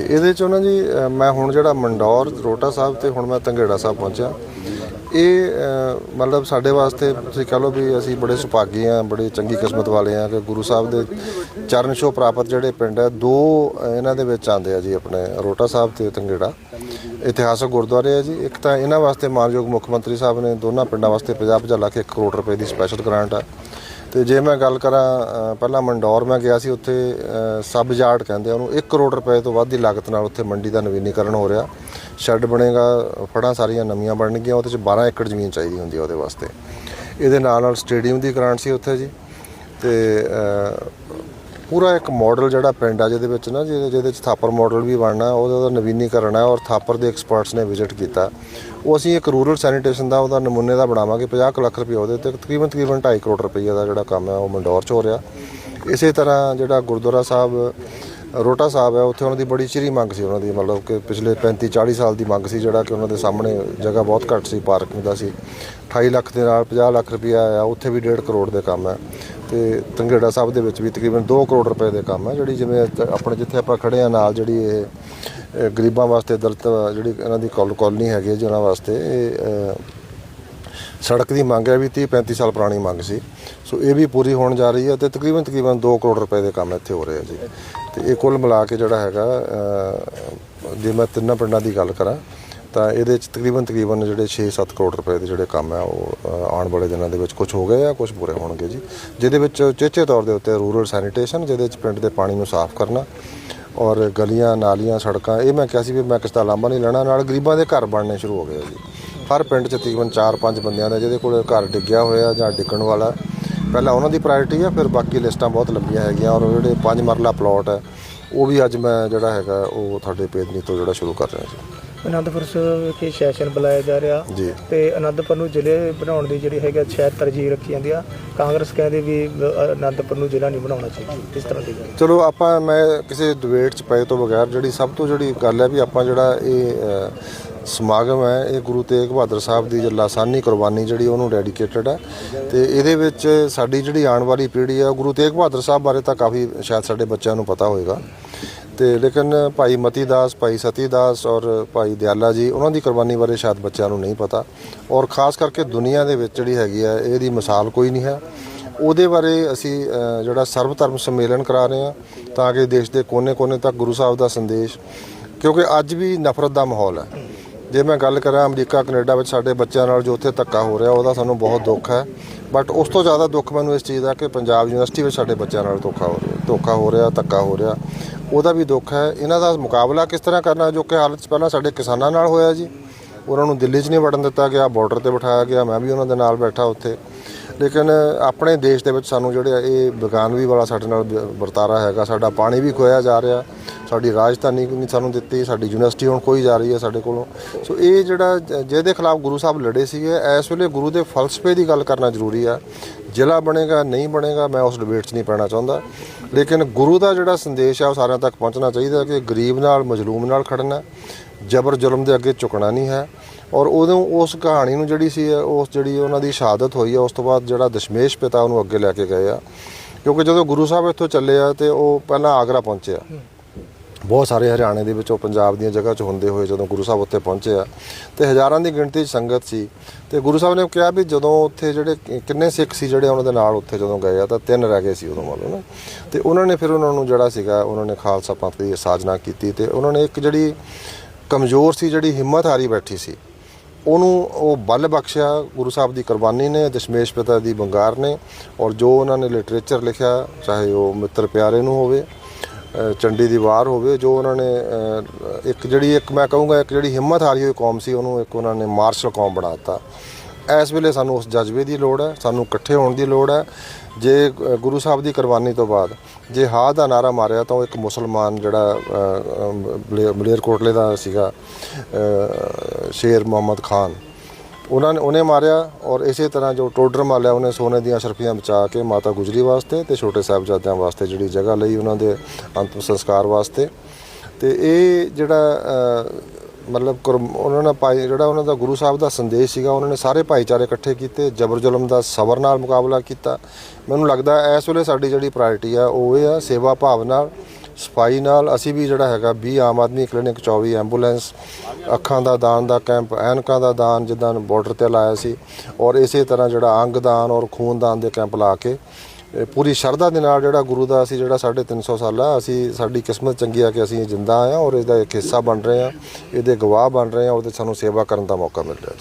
ਜੀ ਇਹਦੇ ਚ ਉਹਨਾਂ ਜੀ ਮੈਂ ਹੁਣ ਜਿਹੜਾ ਮੰਡੌਰ ਰੋਟਾ ਸਾਹਿਬ ਤੇ ਹੁਣ ਮੈਂ ਤੰਗੇੜਾ ਸਾਹਿਬ ਪਹੁੰਚਿਆ। ਇਹ ਮਤਲਬ ਸਾਡੇ ਵਾਸਤੇ ਤੁਸੀਂ ਕਹ ਲਓ ਵੀ ਅਸੀਂ ਬੜੇ ਸੁਭਾਗੀ ਆ ਬੜੇ ਚੰਗੀ ਕਿਸਮਤ ਵਾਲੇ ਆ ਕਿ ਗੁਰੂ ਸਾਹਿਬ ਦੇ ਚਰਨ ਛੋਹ ਪ੍ਰਾਪਤ ਜਿਹੜੇ ਪਿੰਡ ਹੈ, ਦੋ ਇਹਨਾਂ ਦੇ ਵਿੱਚ ਆਉਂਦੇ ਆ ਜੀ ਆਪਣੇ ਰੋਟਾ ਸਾਹਿਬ ਤੇ ਤੰਗੇੜਾ ਇਤਿਹਾਸਕ ਗੁਰਦੁਆਰੇ ਆ ਜੀ। ਇੱਕ ਤਾਂ ਇਹਨਾਂ ਵਾਸਤੇ ਮਾਨਯੋਗ ਮੁੱਖ ਮੰਤਰੀ ਸਾਹਿਬ ਨੇ ਦੋਨਾਂ ਪਿੰਡਾਂ ਵਾਸਤੇ 50-50 ਲੱਖ 1 ਕਰੋੜ ਰੁਪਏ ਦੀ ਸਪੈਸ਼ਲ ਗ੍ਰਾਂਟ ਆ। ਤੇ ਜੇ ਮੈਂ ਗੱਲ ਕਰਾਂ ਪਹਿਲਾਂ ਮੰਡੌਰ ਮੈਂ ਗਿਆ ਸੀ ਉੱਥੇ ਸਬ ਯਾਰਡ ਕਹਿੰਦੇ ਉਹਨੂੰ। 1 ਕਰੋੜ ਰੁਪਏ ਤੋਂ ਵੱਧ ਦੀ ਲਾਗਤ ਨਾਲ ਉੱਥੇ ਮੰਡੀ ਦਾ ਨਵੀਨੀਕਰਨ ਹੋ ਰਿਹਾ। ਸ਼ੈੱਡ ਬਣੇਗਾ, ਫੜਾਂ ਸਾਰੀਆਂ ਨਵੀਆਂ ਬਣਨਗੀਆਂ, ਉਹਦੇ ਚ 12 ਏਕੜ ਜ਼ਮੀਨ ਚਾਹੀਦੀ ਹੁੰਦੀ ਹੈ ਉਹਦੇ ਵਾਸਤੇ। ਇਹਦੇ ਨਾਲ ਨਾਲ ਸਟੇਡੀਅਮ ਦੀ ਗ੍ਰਾਂਟ ਸੀ ਉੱਥੇ ਜੀ। ਤੇ ਪੂਰਾ ਇੱਕ ਮਾਡਲ ਜਿਹੜਾ ਪਿੰਡ ਆ, ਜਿਹਦੇ ਵਿੱਚ ਨਾ, ਜਿਹਦੇ ਜਿਹਦੇ ਚ ਥਾਪਰ ਮਾਡਲ ਵੀ ਬਣਨਾ, ਉਹਦਾ ਨਵੀਨੀਕਰਨ ਹੈ ਔਰ ਥਾਪਰ ਦੇ ਐਕਸਪਰਟਸ ਨੇ ਵਿਜ਼ਿਟ ਕੀਤਾ। ਉਹ ਅਸੀਂ ਇੱਕ ਰੂਰਲ ਸੈਨੀਟੇਸ਼ਨ ਦਾ, ਉਹਦਾ ਨਮੂਨੇ ਦਾ ਬਣਾਵਾਂਗੇ 50 ਕੁ ਲੱਖ ਰੁਪਏ ਉਹਦੇ ਤੇ, ਤਕਰੀਬਨ ਤਕਰੀਬਨ 2.5 ਕਰੋੜ ਰੁਪਏ ਦਾ ਜਿਹੜਾ ਕੰਮ ਹੈ, ਉਹ ਮੰਡੌਰ ਚ ਹੋ ਰਿਹਾ। ਇਸੇ ਤਰ੍ਹਾਂ ਜਿਹੜਾ ਗੁਰਦੁਆਰਾ ਸਾਹਿਬ ਰੋਟਾ ਸਾਹਿਬ ਹੈ, ਉੱਥੇ ਉਹਨਾਂ ਦੀ ਬੜੀ ਚਿਰੀ ਮੰਗ ਸੀ, ਉਹਨਾਂ ਦੀ, ਮਤਲਬ ਕਿ ਪਿਛਲੇ 35 40 ਸਾਲ ਦੀ ਮੰਗ ਸੀ, ਜਿਹੜਾ ਕਿ ਉਹਨਾਂ ਦੇ ਸਾਹਮਣੇ ਜਗ੍ਹਾ ਬਹੁਤ ਘੱਟ ਸੀ, ਪਾਰਕਿੰਗ ਦਾ ਸੀ। 28 ਲੱਖ ਦੇ ਨਾਲ 50 ਲੱਖ ਰੁਪਇਆ ਆਇਆ, ਉੱਥੇ ਵੀ 1.5 ਕਰੋੜ ਦੇ ਕੰਮ ਹੈ। ਤੇ ਤੰਗੇੜਾ ਸਾਹਿਬ ਦੇ ਵਿੱਚ ਵੀ ਤਕਰੀਬਨ 2 ਕਰੋੜ ਰੁਪਏ ਦੇ ਕੰਮ ਹੈ, ਜਿਹੜੀ ਜਿਵੇਂ ਆਪਣੇ ਜਿੱਥੇ ਆਪਾਂ ਖੜੇ ਆ ਨਾਲ ਜਿਹੜੀ ਇਹ ਗਰੀਬਾਂ ਵਾਸਤੇ ਦਲਿਤ ਜਿਹੜੀ ਇਹਨਾਂ ਦੀ ਕੌਲ, ਕੌਲਨੀ ਹੈਗੀ ਹੈ ਜੀ ਵਾਸਤੇ ਇਹ ਸੜਕ ਦੀ ਮੰਗ ਹੈ ਵੀ 30 35 ਸਾਲ ਪੁਰਾਣੀ ਮੰਗ ਸੀ। ਸੋ ਇਹ ਵੀ ਪੂਰੀ ਹੋਣ ਜਾ ਰਹੀ ਹੈ ਤੇ ਤਕਰੀਬਨ ਤਕਰੀਬਨ 2 ਕਰੋੜ ਰੁਪਏ ਦੇ ਕੰਮ ਇੱਥੇ ਹੋ ਰਹੇ ਆ ਜੀ। ਤੇ ਇਹ ਕੁੱਲ ਮਿਲਾ ਕੇ ਜਿਹੜਾ ਹੈਗਾ ਜੇ ਮੈਂ ਤਿੰਨਾਂ ਪਿੰਡਾਂ ਦੀ ਗੱਲ ਕਰਾਂ ਤਾਂ ਇਹਦੇ ਚ ਤਕਰੀਬਨ ਤਕਰੀਬਨ ਜਿਹੜੇ 6-7 ਕਰੋੜ ਰੁਪਏ ਦੇ ਜਿਹੜੇ ਕੰਮ ਹੈ, ਉਹ ਆਉਣ ਵਾਲੇ ਦਿਨਾਂ ਦੇ ਵਿੱਚ ਕੁਝ ਹੋ ਗਏ ਆ ਕੁਝ ਪੂਰੇ ਹੋਣਗੇ ਜੀ। ਜਿਹਦੇ ਵਿੱਚ ਚੇਚੇ ਤੌਰ ਦੇ ਉੱਤੇ ਰੂਰਲ ਸੈਨੀਟੇਸ਼ਨ ਜਿਹਦੇ ਵਿੱਚ ਪਿੰਡ ਦੇ ਪਾਣੀ ਨੂੰ ਸਾਫ਼ ਕਰਨਾ ਔਰ ਗਲੀਆਂ, ਨਾਲੀਆਂ, ਸੜਕਾਂ, ਇਹ ਮੈਂ ਕਿਹਾ ਸੀ ਵੀ ਮੈਂ ਕਿਸ ਦਾ ਲਾਂਭਾ ਨਹੀਂ ਲੈਣਾ, ਨਾਲ ਗਰੀਬਾਂ ਦੇ ਘਰ ਬਣਨੇ ਸ਼ੁਰੂ ਹੋ ਗਏ ਜੀ। ਹਰ ਪਿੰਡ 'ਚ ਤਕਰੀਬਨ 4-5 ਬੰਦਿਆਂ ਦਾ ਜਿਹਦੇ ਕੋਲ ਘਰ ਡਿੱਗਿਆ ਹੋਇਆ ਜਾਂ ਡਿੱਗਣ ਵਾਲਾ। ਪਹਿਲਾਂ ਉਹਨਾਂ ਦੀ ਪ੍ਰਾਇੋਰਟੀ ਹੈ ਫਿਰ ਬਾਕੀ ਲਿਸਟਾਂ ਬਹੁਤ ਲੰਬੀਆਂ ਹੈਗੀਆਂ ਔਰ ਜਿਹੜੇ ਪੰਜ ਮਰਲਾ ਪਲਾਟ ਹੈ ਉਹ ਵੀ ਅੱਜ ਮੈਂ ਜਿਹੜਾ ਹੈਗਾ, ਉਹ ਤੁਹਾਡੇ ਪੇਦਨੀ ਤੋਂ ਜਿਹੜਾ ਸ਼ੁਰੂ ਕਰ ਰਿਹਾ ਜੀ। ਅਨੰਦਪੁਰ ਸਾਹਿਬ ਵਿਖੇ ਸੈਸ਼ਨ ਬੁਲਾਇਆ ਜਾ ਰਿਹਾ ਜੀ। ਤੇ ਅਨੰਦਪੁਰ ਨੂੰ ਜ਼ਿਲ੍ਹੇ ਬਣਾਉਣ ਦੀ ਜਿਹੜੀ ਹੈਗਾ ਸ਼ਾਇਦ ਤਰਜੀਹ ਰੱਖੀ ਜਾਂਦੀ ਆ। ਕਾਂਗਰਸ ਕਹਿੰਦੇ ਵੀ ਅ, ਅਨੰਦਪੁਰ ਨੂੰ ਜ਼ਿਲ੍ਹਾ ਨਹੀਂ ਬਣਾਉਣਾ ਚਾਹੀਦਾ। ਇਸ ਤਰ੍ਹਾਂ ਦੀ ਗੱਲ। ਚਲੋ ਆਪਾਂ ਮੈਂ ਕਿਸੇ ਡਿਬੇਟ 'ਚ ਪਏ ਤੋਂ ਬਗੈਰ ਜਿਹੜੀ ਸਭ ਤੋਂ ਜਿਹੜੀ ਗੱਲ ਹੈ ਵੀ ਆਪਾਂ ਜਿਹੜਾ ਇਹ ਅ, ਸਮਾਗਮ ਹੈ ਇਹ ਗੁਰੂ ਤੇਗ ਬਹਾਦਰ ਸਾਹਿਬ ਦੀ ਜੋ ਲਾਸਾਨੀ ਕੁਰਬਾਨੀ ਜਿਹੜੀ ਉਹਨੂੰ ਡੈਡੀਕੇਟਡ ਹੈ। ਤੇ ਇਹਦੇ ਵਿੱਚ ਸਾਡੀ ਜਿਹੜੀ ਆਉਣ ਵਾਲੀ ਪੀੜ੍ਹੀ ਹੈ ਉਹ ਗੁਰੂ ਤੇਗ ਬਹਾਦਰ ਸਾਹਿਬ ਬਾਰੇ ਤਾਂ ਕਾਫੀ ਸ਼ਾਇਦ ਸਾਡੇ ਬੱਚਿਆਂ ਨੂੰ ਪਤਾ ਹੋਵੇਗਾ ਤੇ ਲੇਕਿਨ ਭਾਈ ਮਤੀ ਦਾਸ, ਭਾਈ ਸਤੀ ਦਾਸ ਔਰ ਭਾਈ ਦਿਆਲਾ ਜੀ, ਉਹਨਾਂ ਦੀ ਕੁਰਬਾਨੀ ਬਾਰੇ ਸ਼ਾਇਦ ਬੱਚਿਆਂ ਨੂੰ ਨਹੀਂ ਪਤਾ। ਔਰ ਖਾਸ ਕਰਕੇ ਦੁਨੀਆ ਦੇ ਵਿੱਚ ਜਿਹੜੀ ਹੈਗੀ ਹੈ ਇਹਦੀ ਮਿਸਾਲ ਕੋਈ ਨਹੀਂ ਹੈ। ਉਹਦੇ ਬਾਰੇ ਅਸੀਂ ਜਿਹੜਾ ਸਰਵ ਧਰਮ ਸੰਮੇਲਨ ਕਰਾ ਰਹੇ ਹਾਂ, ਤਾਂ ਕਿ ਦੇਸ਼ ਦੇ ਕੋਨੇ-ਕੋਨੇ ਤੱਕ ਗੁਰੂ ਸਾਹਿਬ ਦਾ ਸੰਦੇਸ਼, ਕਿਉਂਕਿ ਅੱਜ ਵੀ ਨਫ਼ਰਤ ਦਾ ਮਾਹੌਲ ਹੈ। ਜੇ ਮੈਂ ਗੱਲ ਕਰਾਂ ਅਮਰੀਕਾ, ਕੈਨੇਡਾ ਵਿੱਚ ਸਾਡੇ ਬੱਚਿਆਂ ਨਾਲ ਜੋ ਉੱਥੇ ਧੱਕਾ ਹੋ ਰਿਹਾ, ਉਹਦਾ ਸਾਨੂੰ ਬਹੁਤ ਦੁੱਖ ਹੈ। ਬਟ ਉਸ ਤੋਂ ਜ਼ਿਆਦਾ ਦੁੱਖ ਮੈਨੂੰ ਇਸ ਚੀਜ਼ ਦਾ ਕਿ ਪੰਜਾਬ ਯੂਨੀਵਰਸਿਟੀ ਵਿੱਚ ਸਾਡੇ ਬੱਚਿਆਂ ਨਾਲ ਧੋਖਾ ਹੋ ਰਿਹਾ, ਧੋਖਾ ਹੋ ਰਿਹਾ, ਧੱਕਾ ਹੋ ਰਿਹਾ। ਉਹਦਾ ਵੀ ਦੁੱਖ ਹੈ। ਇਹਨਾਂ ਦਾ ਮੁਕਾਬਲਾ ਕਿਸ ਤਰ੍ਹਾਂ ਕਰਨਾ ਜੋ ਕਿ ਹਾਲਤ 'ਚ ਪਹਿਲਾਂ ਸਾਡੇ ਕਿਸਾਨਾਂ ਨਾਲ ਹੋਇਆ ਜੀ। ਉਹਨਾਂ ਨੂੰ ਦਿੱਲੀ 'ਚ ਨਹੀਂ ਵੜਨ ਦਿੱਤਾ ਗਿਆ ਬਾਰਡਰ ਤੇ ਬਿਠਾਇਆ ਗਿਆ, ਮੈਂ ਵੀ ਉਹਨਾਂ ਦੇ ਨਾਲ ਬੈਠਾ ਉੱਥੇ। ਲੇਕਿਨ ਆਪਣੇ ਦੇਸ਼ ਦੇ ਵਿੱਚ ਸਾਨੂੰ ਜਿਹੜੇ ਆ ਇਹ ਬੇਗਾਨਵੀ ਵਾਲਾ ਸਾਡੇ ਨਾਲ ਬ- ਵਰਤਾਰਾ ਹੈਗਾ, ਸਾਡਾ ਪਾਣੀ ਵੀ ਖੋਇਆ ਜਾ ਰਿਹਾ। ਸਾਡੀ ਰਾਜਧਾਨੀ ਨਹੀਂ ਸਾਨੂੰ ਦਿੱਤੀ, ਸਾਡੀ ਯੂਨੀਵਰਸਿਟੀ ਹੁਣ ਕੋਈ ਜਾ ਰਹੀ ਹੈ ਸਾਡੇ ਕੋਲੋਂ। ਸੋ ਇਹ ਜਿਹੜਾ ਜਿਹਦੇ ਖਿਲਾਫ ਗੁਰੂ ਸਾਹਿਬ ਲੜੇ ਸੀਗੇ, ਇਸ ਵੇਲੇ ਗੁਰੂ ਦੇ ਫਲਸਫੇ ਦੀ ਗੱਲ ਕਰਨਾ ਜ਼ਰੂਰੀ ਆ। ਜ਼ਿਲ੍ਹਾ ਬਣੇਗਾ, ਨਹੀਂ ਬਣੇਗਾ, ਮੈਂ ਉਸ ਡਿਬੇਟ 'ਚ ਨਹੀਂ ਪੈਣਾ ਚਾਹੁੰਦਾ। ਲੇਕਿਨ ਗੁਰੂ ਦਾ ਜਿਹੜਾ ਸੰਦੇਸ਼ ਆ, ਉਹ ਸਾਰਿਆਂ ਤੱਕ ਪਹੁੰਚਣਾ ਚਾਹੀਦਾ ਕਿ ਗਰੀਬ ਨਾਲ, ਮਜ਼ਲੂਮ ਨਾਲ ਖੜਨਾ, ਜ਼ਬਰ ਜ਼ੁਲਮ ਦੇ ਅੱਗੇ ਝੁਕਣਾ ਨਹੀਂ ਹੈ। ਔਰ ਉਦੋਂ ਉਸ ਕਹਾਣੀ ਨੂੰ ਜਿਹੜੀ ਸੀ, ਉਸ ਜਿਹੜੀ ਉਹਨਾਂ ਦੀ ਸ਼ਹਾਦਤ ਹੋਈ ਆ, ਉਸ ਤੋਂ ਬਾਅਦ ਜਿਹੜਾ ਦਸ਼ਮੇਸ਼ ਪਿਤਾ ਉਹਨੂੰ ਅੱਗੇ ਲੈ ਕੇ ਗਏ ਆ। ਕਿਉਂਕਿ ਜਦੋਂ ਗੁਰੂ ਸਾਹਿਬ ਇੱਥੋਂ ਚੱਲੇ ਆ ਤੇ ਉਹ ਪਹਿਲਾਂ ਆਗਰਾ ਪਹੁੰਚੇ ਆ ਬਹੁਤ ਸਾਰੇ ਹਰਿਆਣੇ ਦੇ ਵਿੱਚੋਂ ਪੰਜਾਬ ਦੀਆਂ ਜਗ੍ਹਾ 'ਚ ਹੁੰਦੇ ਹੋਏ ਜਦੋਂ ਗੁਰੂ ਸਾਹਿਬ ਉੱਥੇ ਪਹੁੰਚੇ ਆ, ਤੇ ਹਜ਼ਾਰਾਂ ਦੀ ਗਿਣਤੀ 'ਚ ਸੰਗਤ ਸੀ। ਤੇ ਗੁਰੂ ਸਾਹਿਬ ਨੇ ਕਿਹਾ ਵੀ ਜਦੋਂ ਉੱਥੇ ਜਿਹੜੇ ਕਿੰਨੇ ਸਿੱਖ ਸੀ ਜਿਹੜੇ ਉਹਨਾਂ ਦੇ ਨਾਲ ਉੱਥੇ ਜਦੋਂ ਗਏ ਆ, ਤਾਂ ਤਿੰਨ ਰਹਿ ਗਏ ਸੀ ਉਦੋਂ ਮੰਨ ਲਓ ਨਾ। ਤੇ ਉਹਨਾਂ ਨੇ ਫਿਰ ਉਹਨਾਂ ਨੂੰ ਜਿਹੜਾ ਸੀਗਾ, ਉਹਨਾਂ ਨੇ ਖਾਲਸਾ ਪੰਥ ਦੀ ਸਾਜਨਾ ਕੀਤੀ ਤੇ ਉਹਨਾਂ ਨੇ ਇੱਕ ਜਿਹੜੀ ਕਮਜ਼ੋਰ ਸੀ, ਜਿਹੜੀ ਹਿੰਮਤ ਹਾਰੀ ਬੈਠੀ ਸੀ, ਉਹਨੂੰ ਉਹ ਬਲ ਬਖਸ਼ਿਆ। ਗੁਰੂ ਸਾਹਿਬ ਦੀ ਕੁਰਬਾਨੀ ਨੇ, ਦਸ਼ਮੇਸ਼ ਪਿਤਾ ਦੀ ਬੰਗਾਰ ਨੇ ਔਰ ਜੋ ਉਹਨਾਂ ਨੇ ਲਿਟਰੇਚਰ ਲਿਖਿਆ, ਚਾਹੇ ਉਹ ਮਿੱਤਰ ਪਿਆਰੇ ਨੂੰ ਹੋਵੇ ਚੰਡੀ ਦੀ ਵਾਰ ਹੋਵੇ ਜੋ ਉਹਨਾਂ ਨੇ ਇੱਕ ਜਿਹੜੀ ਇੱਕ ਮੈਂ ਕਹੂੰਗਾ ਇੱਕ ਜਿਹੜੀ ਹਿੰਮਤ ਹਾਰੀ ਹੋਈ ਕੌਮ ਸੀ ਉਹਨੂੰ ਇੱਕ ਉਹਨਾਂ ਨੇ ਮਾਰਸ਼ਲ ਕੌਮ ਬਣਾ ਦਿੱਤਾ। ਇਸ ਵੇਲੇ ਸਾਨੂੰ ਉਸ ਜਜ਼ਬੇ ਦੀ ਲੋੜ ਹੈ ਸਾਨੂੰ ਇਕੱਠੇ ਹੋਣ ਦੀ ਲੋੜ ਹੈ। ਜੇ ਗੁਰੂ ਸਾਹਿਬ ਦੀ ਕੁਰਬਾਨੀ ਤੋਂ ਬਾਅਦ ਜੇ ਹਾਂ ਦਾ ਨਾਰਾ ਮਾਰਿਆ ਤਾਂ ਉਹ ਇੱਕ ਮੁਸਲਮਾਨ ਜਿਹੜਾ ਅ, ਅ, ਮਲੇਰਕੋਟਲੇ ਦਾ ਸੀਗਾ ਸ਼ੇਰ ਮੁਹੰਮਦ ਖਾਨ। ਉਹਨਾਂ ਨੇ ਉਹਨੇ ਮਾਰਿਆ ਔਰ ਇਸੇ ਤਰ੍ਹਾਂ ਜੋ ਟੋਡਰ ਮਾਲਿਆ, ਉਹਨੇ ਸੋਨੇ ਦੀਆਂ ਸ਼ਰਫੀਆਂ ਬਚਾ ਕੇ ਮਾਤਾ ਗੁਜਰੀ ਵਾਸਤੇ ਤੇ ਛੋਟੇ ਸਾਹਿਬਜ਼ਾਦਿਆਂ ਵਾਸਤੇ ਜਿਹੜੀ ਜਗ੍ਹਾ ਲਈ ਉਹਨਾਂ ਦੇ ਅੰਤਮ ਸੰਸਕਾਰ ਵਾਸਤੇ। ਤੇ ਇਹ ਜਿਹੜਾ ਮਤਲਬ ਕੁਰਬ- ਉਹਨਾਂ ਨੇ ਭਾਈ ਜਿਹੜਾ ਉਹਨਾਂ ਦਾ ਗੁਰੂ ਸਾਹਿਬ ਦਾ ਸੰਦੇਸ਼ ਸੀਗਾ, ਉਹਨਾਂ ਨੇ ਸਾਰੇ ਭਾਈਚਾਰੇ ਇਕੱਠੇ ਕੀਤੇ ਜਬਰ ਜ਼ੁਲਮ ਦਾ ਸਬਰ ਨਾਲ ਮੁਕਾਬਲਾ ਕੀਤਾ। ਮੈਨੂੰ ਲੱਗਦਾ ਇਸ ਵੇਲੇ ਸਾਡੀ ਜਿਹੜੀ ਪ੍ਰਾਇੋਰਟੀ ਆ, ਉਹ ਇਹ ਆ, ਸੇਵਾ ਭਾਵ ਨਾਲ ਸਫ਼ਾਈ ਨਾਲ ਅਸੀਂ ਵੀ ਜਿਹੜਾ ਹੈਗਾ 20 ਆਮ ਆਦਮੀ ਕਲੀਨਿਕ 24 ਐਂਬੂਲੈਂਸ, ਅੱਖਾਂ ਦਾ ਦਾਨ ਦਾ ਕੈਂਪ, ਐਨਕਾਂ ਦਾ ਦਾਨ ਜਿੱਦਾਂ ਬਾਰਡਰ ਤੇ ਲਾਇਆ ਸੀ ਔਰ ਇਸੇ ਤਰ੍ਹਾਂ ਜਿਹੜਾ ਅੰਗ ਦਾਨ ਔਰ ਖੂਨ ਦਾਨ ਦੇ ਕੈਂਪ ਲਾ ਕੇ ਪੂਰੀ ਸ਼ਰਧਾ ਦੇ ਨਾਲ ਜਿਹੜਾ ਗੁਰੂ ਦਾ ਅਸੀਂ ਜਿਹੜਾ 350 ਸਾਲਾ ਅਸੀਂ ਸਾਡੀ ਕਿਸਮਤ ਚੰਗੀ ਆ ਕਿ ਅਸੀਂ ਜਿੰਦਾ ਆਏ ਹਾਂ ਔਰ ਇਹਦਾ ਇੱਕ ਹਿੱਸਾ ਬਣ ਰਹੇ ਹਾਂ, ਇਹਦੇ ਗਵਾਹ ਬਣ ਰਹੇ ਹਾਂ, ਉਹਦੇ ਸਾਨੂੰ ਸੇਵਾ ਕਰਨ ਦਾ ਮੌਕਾ ਮਿਲ ਰਿਹਾ ਜੀ।